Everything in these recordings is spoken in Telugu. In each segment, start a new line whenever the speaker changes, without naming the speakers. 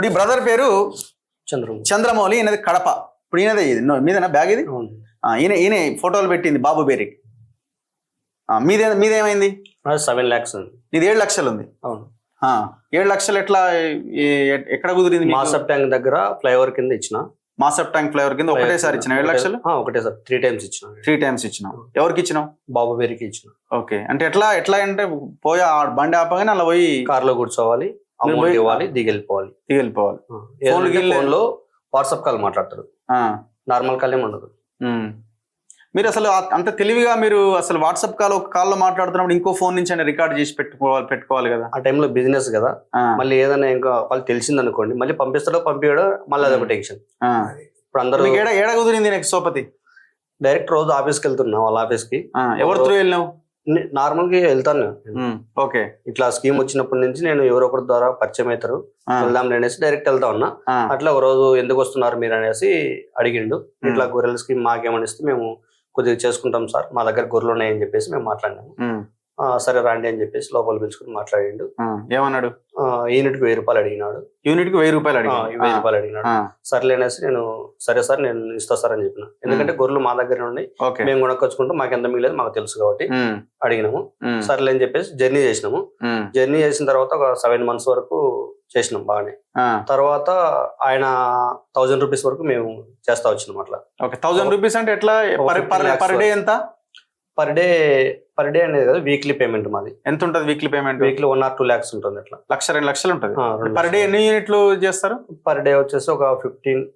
ఇప్పుడు ఈ బ్రదర్ పేరు
చంద్రమౌళి.
చంద్రమౌళి ఈయనది కడప. ఇప్పుడు ఈయనదే ఇది మీదేనా? బ్యాగ్ ఇది? ఈయన ఈయన ఫోటోలు పెట్టింది బాబు పేరుకి మీదే మీదేమైంది?
సెవెన్ ల్యాక్స్ ఉంది.
ఇది ఏడు లక్షలు ఉంది
అవును
ఏడు లక్షలు ఎట్లా ఎక్కడ కుదిరింది?
మాసప్ ట్యాంక్ దగ్గర ఫ్లైఓవర్ కింద ఇచ్చిన.
మాసప్ ట్యాంక్ ఫ్లేవర్ కింద ఒకటేసారి ఇచ్చిన ఏడు లక్షలు?
ఒకటేసారి త్రీ టైమ్స్ ఇచ్చిన.
త్రీ టైమ్స్ ఇచ్చినాం. ఎవరికి ఇచ్చినాం
బాబు పేరుకి ఇచ్చిన.
ఓకే. అంటే ఎట్లా ఎట్లా అంటే పోయి బండి ఆపగానే అలా పోయి
కార్లో కూర్చోవాలి. అమౌంట్ ఇవ్వాలి దిగి వెళ్ళిపోవాలి
వెళ్ళిపోవాలి
ఫోన్లో వాట్సాప్ కాల్ మాట్లాడతారు. నార్మల్ కాల్ ఏమి ఉండదు.
మీరు అసలు అంత తెలివిగా మీరు అసలు వాట్సాప్ కాల్ ఒక కాల్లో మాట్లాడుతున్నప్పుడు ఇంకో ఫోన్ నుంచి అయినా రికార్డ్ చేసి పెట్టుకోవాలి పెట్టుకోవాలి కదా?
ఆ టైంలో బిజినెస్ కదా. మళ్ళీ ఏదైనా ఇంకా వాళ్ళు తెలిసింది అనుకోండి మళ్ళీ పంపిస్తాడో పంపించడో మళ్ళీ అదొక టెన్షన్. ఇప్పుడు అందరూ
ఏడ ఏడ కుదిరింది నెక్స్ట్ సోపతి?
డైరెక్ట్ రోజు ఆఫీస్కి వెళ్తున్నా వాళ్ళ ఆఫీస్కి
ఆ, ఎవరి త్రూ వెళ్ళినావు?
నార్మల్గా వెళ్తాను నేను.
ఓకే.
ఇట్లా స్కీమ్ వచ్చినప్పటి నుంచి నేను ఎవరో ఒకరి ద్వారా పరిచయం అవుతారు. వెళ్దాం అనేసి డైరెక్ట్ వెళ్తా ఉన్నా. అట్లా ఒక రోజు ఎందుకు వస్తున్నారు మీరు? అనేసి అడిగిండు. ఇట్లా గొర్రెల స్కీమ్ మాకేమని ఇస్తే మేము కొద్దిగా చేసుకుంటాం సార్. మా దగ్గర గొర్రెలు ఉన్నాయని చెప్పేసి మేము మాట్లాడినాము. సరే రండి అని చెప్పేసి లోపల పిలుచుకుని మాట్లాడిండు.
ఏమన్నాడు?
యూనిట్కి వెయ్యి రూపాయలు అడిగినాడు.
యూనిట్కి వెయ్యి రూపాయలు అడిగి
వెయ్యి రూపాయలు అడిగినాడు. సర్లే అనేసి నేను సరే సార్ నేను ఇస్తా సార్ అని చెప్పిన. ఎందుకంటే గొర్రెలు మా దగ్గర ఉన్నాయి. మేము కొనుక్కొచ్చుకుంటాం మాకు ఎంత మిగిలేదు మాకు తెలుసు కాబట్టి అడిగినాము. సర్లే అని చెప్పేసి జర్నీ చేసినాము. జర్నీ చేసిన తర్వాత ఒక సెవెన్ మంత్స్ వరకు చేసినాం బాగానే. తర్వాత ఆయన థౌజండ్ రూపీస్ వరకు మేము చేస్తా వచ్చినాం అట్లా.
థౌసండ్ రూపీస్ అంటే ఎట్లా? Per per
15 lakhs
per day ఎంత?
పర్ డే పర్ డే అనేది కదా వీక్లీ పేమెంట్ మాది.
ఎంత ఉంటుంది weekly payment
weekly one or two lakhs ఉంటుంది అట్లా.
లక్ష రెండు లక్షలు ఉంటుంది. పర్ డే ఎన్ని యూనిట్లు చేస్తారు?
పర్ డే వచ్చేసి ఒక ఫిఫ్టీన్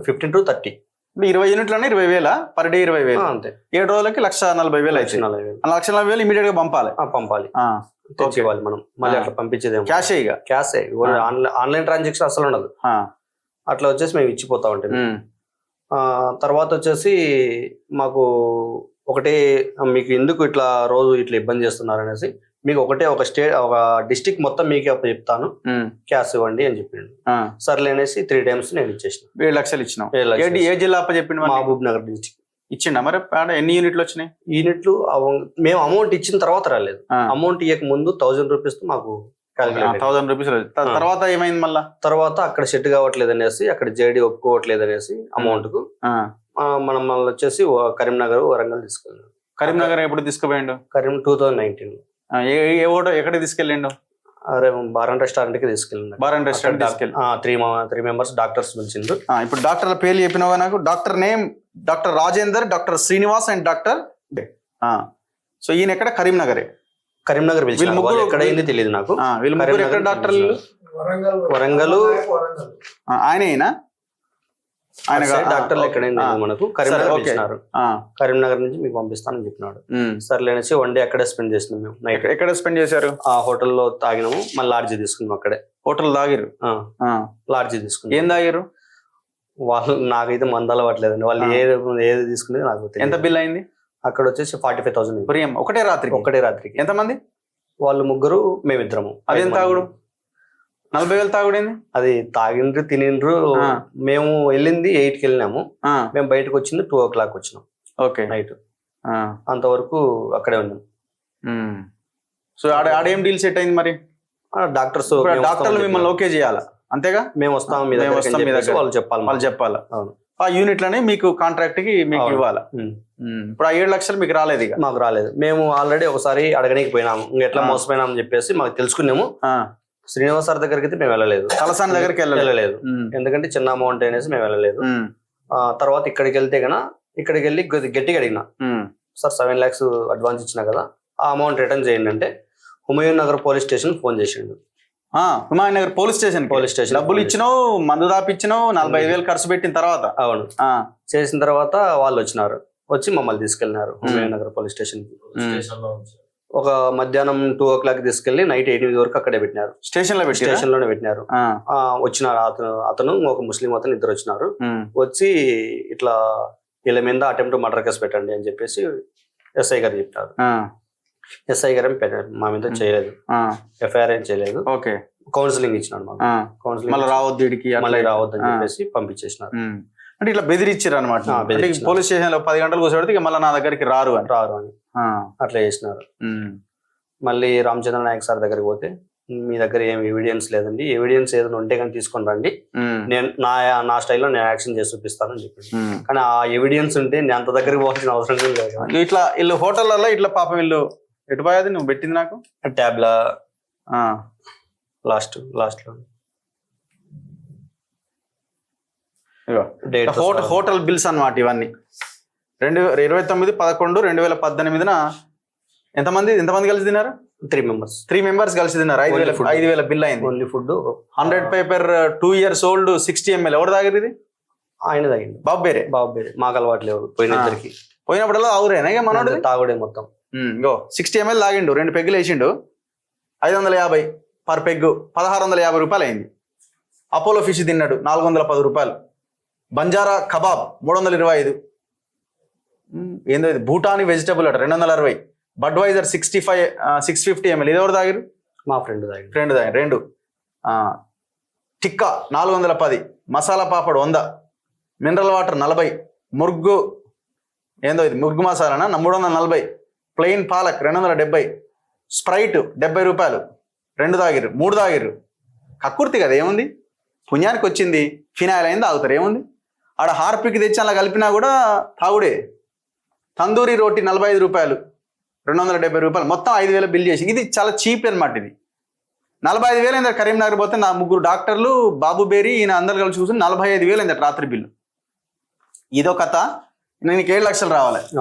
ఫిఫ్టీన్ టు థర్టీ
ఇరవై యూనిట్లనే ఇరవై వేల? పర్ డే ఇరవై వేలు.
అంతే.
ఏడు రోజులకి లక్ష నలభై వేలు
లక్ష
అయితే.
నలభై వేలు.
ఆ లక్ష నలభై వేలు ఇమీడియట్గా పంపాలి.
పంపాలి.
ఆ,
తెచ్చి ఇవ్వాలి మనం. మళ్ళీ. అట్లా పంపించేదేమో
క్యాష్ ఇక?
క్యాష్. ఆన్లైన్ ఆన్లైన్ ట్రాన్సాక్షన్ అసలు ఉండదు. అట్లా వచ్చేసి మేము ఇచ్చిపోతా ఉంటాం. తర్వాత వచ్చేసి మాకు ఒకటే మీకు ఎందుకు ఇట్లా రోజు ఇట్లా ఇబ్బంది చేస్తున్నారు అనేసి మీకు ఒకటే ఒక స్టేట్ ఒక డిస్టిక్ మొత్తం మీకే అప్పు చెప్తాను. క్యాష్ ఇవ్వండి అని చెప్పిండు సర్లే అనేసి త్రీ టైమ్స్ నేను ఇచ్చేసిన.
ఏడు లక్షలు ఇచ్చినాం ఏ జిల్లా అప్ప చెప్పిండు?
Mahbubnagar district.
ఇచ్చిండా మరి? ఎన్ని యూనిట్లు వచ్చినాయి?
యూనిట్లు మేము అమౌంట్ ఇచ్చిన తర్వాత రాలేదు. అమౌంట్ ఇవ్వక ముందు థౌజండ్ రూపీస్తో మాకు
థౌసండ్ రూపీస్. తర్వాత ఏమైంది మళ్ళా?
తర్వాత అక్కడ సెట్ కావట్లేదు అనేసి అక్కడ జేడి ఒప్పుకోవట్లేదు అనేసి అమౌంట్కు మనం మళ్ళీ వచ్చేసి కరీంనగర్ వరంగల్ తీసుకెళ్ళాం.
కరీంనగర్ ఎప్పుడు తీసుకుపోయిండు?
కరీం టూ థౌజండ్ నైన్టీన్
ఏ ఏ ఓటో ఎక్కడికి తీసుకెళ్ళిండు?
అరే బారన్ రెస్టారెంట్కి తీసుకెళ్ళింది
బార్ అండ్ రెస్టారెంట్ తీసుకెళ్ళి.
త్రీ త్రీ మెంబర్స్ డాక్టర్స్ పిలిచిండ్రు
ఆ, ఇప్పుడు డాక్టర్ల పేర్లు చెప్పినావా నాకు? Doctor name doctor Rajender doctor Srinivas and doctor so ఈయన ఎక్కడ? కరీంనగరే.
కరీంనగర్
ముగ్గురు-
వాళ్ళు ఎక్కడైంది తెలియదు నాకు.
ఆ, వీళ్ళు ముగ్గురు ఎక్కడ
కరీంనగర్
డాక్టర్లు?
వరంగల్.
ఆ, ఆయన ఈయన? ఆయన
డాక్టర్లు ఎక్కడైంది మనకు? కరీంనగర్ కరీంనగర్ నుంచి మీకు పంపిస్తానని చెప్పినాడు. సర్లే అనేసి వన్ డే అక్కడే స్పెండ్ చేసినాం మేము నైట్.
ఎక్కడ స్పెండ్ చేశారు?
ఆ హోటల్లో తాగినాము మళ్ళీ లాడ్జీ తీసుకున్నాం అక్కడే.
హోటల్ తాగిరు?
లాడ్జీ తీసుకున్నాం.
ఏం తాగిరు?
వాళ్ళు నాకైతే మంద అలవట్లేదండి. వాళ్ళు. ఏది ఏది తీసుకునేది నాకు.
ఎంత బిల్ అయింది?
అక్కడ వచ్చేసి ఫార్టీ ఫైవ్ థౌసండ్
ప్రియం ఒకటే రాత్రికి.
ఒకటే రాత్రికి.
ఎంతమంది?
వాళ్ళు ముగ్గురు మేమిద్దరము.
అదేం. తాగుడు? నలభై వేలు తాగుడేంది?
అది తాగిండ్రు తినిండ్రు. మేము వెళ్ళింది ఎయిట్కి వెళ్ళినాము మేము బయటకు వచ్చింది టూ ఓ క్లాక్ వచ్చినాం.
ఓకే.
నైట్. అంతవరకు అక్కడే ఉన్నాం.
సో ఆడ ఆడేం డీల్ సెట్ అయింది మరి?
డాక్టర్స్
డాక్టర్లు మిమ్మల్ని ఓకే చేయాలా? అంతేగా?
మేము వస్తాం మీ
మేము
దగ్గరికి
వస్తాం
అని
మీ
చెప్పేసి
దగ్గర.
వాళ్ళు చెప్పాలి
వాళ్ళు చెప్పాలా?
అవును.
ఆ యూనిట్లని మీకు కాంట్రాక్ట్కి మీకు. ఇవ్వాలా. ఇప్పుడు ఆ ఏడు లక్షలు మీకు రాలేదు ఇక.
మాకు రాలేదు. మేము ఆల్రెడీ ఒకసారి అడగడానికి పోయినాము. ఇంకా ఎట్లా. మోసపోయినామని చెప్పేసి మాకు తెలుసుకున్నాము. శ్రీనివాస్ సార్ దగ్గరికి అయితే మేము వెళ్ళలేదు.
తలసాని దగ్గరికి వెళ్ళలేదు.
ఎందుకంటే చిన్న అమౌంట్ అనేసి మేము వెళ్ళలేదు. తర్వాత ఇక్కడికి వెళ్తే గన ఇక్కడికి వెళ్ళి గట్టిగా అడిగిన. సార్ సెవెన్ ల్యాక్స్ అడ్వాన్స్ ఇచ్చిన కదా ఆ అమౌంట్ రిటర్న్ చేయండి అంటే Humayun Nagar police station phone చేసిండు.
ఆ, Humayun Nagar police station
police station
డబ్బులు ఇచ్చినావు మందు దాపిచ్చినావు నలభై ఐదు వేలు ఖర్చు పెట్టిన తర్వాత.
అవును.
ఆ,
చేసిన తర్వాత వాళ్ళు వచ్చినారు. వచ్చి మమ్మల్ని తీసుకెళ్ళినారు హుమయూన్ నగర్ పోలీస్ స్టేషన్ ఒక మధ్యాహ్నం టూ ఓ క్లాక్ తీసుకెళ్ళి నైట్ ఎనిమిది వరకు అక్కడే పెట్టినారు. స్టేషన్లో స్టేషన్లోనే పెట్టినారు. ఆ, వచ్చినారు అతను అతను ఒక ముస్లిం అతను ఇద్దరు వచ్చినారు. వచ్చి ఇట్లా వీళ్ళ మీద అటెంప్ట్ మర్డర్ కేసు పెట్టండి అని చెప్పేసి ఎస్ఐ గారు చెప్పారు. ఎస్ఐ గారు మా మీద చేయలేదు. ఎఫ్ఐఆర్ ఏం చేయలేదు.
ఓకే.
కౌన్సిలింగ్ ఇచ్చినాడు మాకు. కౌన్సిలింగ్
మళ్ళీ రావద్దు
మళ్ళీ రావద్దని
ఆ.
చెప్పేసి పంపించేసినారు.
అంటే ఇట్లా బెదిరించారు అనమాట. పోలీస్ స్టేషన్లో పది గంటలు కూర్చోబెడితే మళ్ళీ నా దగ్గరికి రారు అని.
రారు అని. అట్లా చేసినారు. మళ్ళీ రామచంద్ర నాయక్ సార్ దగ్గరికి పోతే మీ దగ్గర ఏం ఎవిడెన్స్ లేదండి. ఎవిడెన్స్ ఏదైనా ఉంటే కానీ తీసుకొని రండి. నేను నా నా స్టైల్లో నేను యాక్షన్ చేసి చూపిస్తానని చెప్పింది
ఉమ్.
కానీ ఆ ఎవిడెన్స్ ఉంటే నేను అంత దగ్గరికి పోవాల్సిన అవసరం లేదు.
ఇట్లా వీళ్ళు హోటళ్ళల్లో ఇట్లా పాప వీళ్ళు ఎటు పోయేది? నువ్వు పెట్టింది నాకు?
ట్యాబ్లా లాస్ట్ లాస్ట్లో.
హోటల్ హోటల్ బిల్స్ అన్నమాట ఇవన్నీ. రెండు ఇరవై తొమ్మిది పదకొండు రెండు వేల పద్దెనిమిదిన ఎంతమంది ఎంతమంది కలిసి తిన్నారు?
త్రీ మెంబర్స్
త్రీ మెంబర్స్ కలిసి తిన్నారు. ఐదు వేల. ఐదు వేల బిల్ అయింది.
Only food
hundred paper two years old sixty ML. ఎవరు తాగారు ఇది?
ఆయన తగింది
బాబు వేరే
బాబు పేరు. మాకు అలవాటు లేవు పోయిన
ఆ.
ఇద్దరికి.
పోయినప్పుడల్లా అవురేనా ఇక మనోడు
తాగుడే మొత్తం.
ఇంకో సిక్స్టీ ఎంఎల్ తాగిండు రెండు పెగ్గులు వేసిండు. ఐదు వందల యాభై పర్ పెగ్గు పదహారు వందల యాభై రూపాయలు అయింది. అపోలో ఫిష్ తిన్నాడు నాలుగు వందల పది రూపాయలు. బంజారా కబాబ్ మూడు వందల ఇరవై ఐదు. ఏందో ఇది? భూటానీ వెజిటబుల్ అట రెండు వందల అరవై Budweiser sixty five six fifty ML ఇది ఎవరు తాగిరు
మా ఫ్రెండ్ తాగింది
రెండు తాగి రెండు. టిక్కా నాలుగు వందల పది మసాలా పాపడ్ వంద మినరల్ వాటర్ నలభై ముర్గు ఏందో ఇది? ముర్గు మసాలానా? మూడు వందల నలభై ప్లెయిన్ పాలక్ రెండు వందల డెబ్బై స్ప్రైట్ డెబ్బై రూపాయలు. రెండు తాగిర్రు మూడు తాగిర్రు. కక్కుర్తి కదా ఏముంది? పుణ్యానికి వచ్చింది ఫినాయిల్ అయింది తాగుతారు ఏముంది? ఆడ హార్పిక్ తెచ్చి అలా కలిపినా కూడా తాగుడే. తందూరి రోటీ నలభై ఐదు రూపాయలు రెండు వందల డెబ్బై రూపాయలు. మొత్తం ఐదు వేల బిల్ చేసి ఇది చాలా చీప్ అనమాట ఇది. నలభై ఐదు వేలు అయిందట కరీంనగర్ పోతే నా ముగ్గురు డాక్టర్లు బాబు బేరి ఈయన అందరు కలిసి చూసి నలభై ఐదు వేలు అయిందట రాత్రి బిల్లు. ఇదో కథ. నేను ఏడు లక్షలు రావాలి.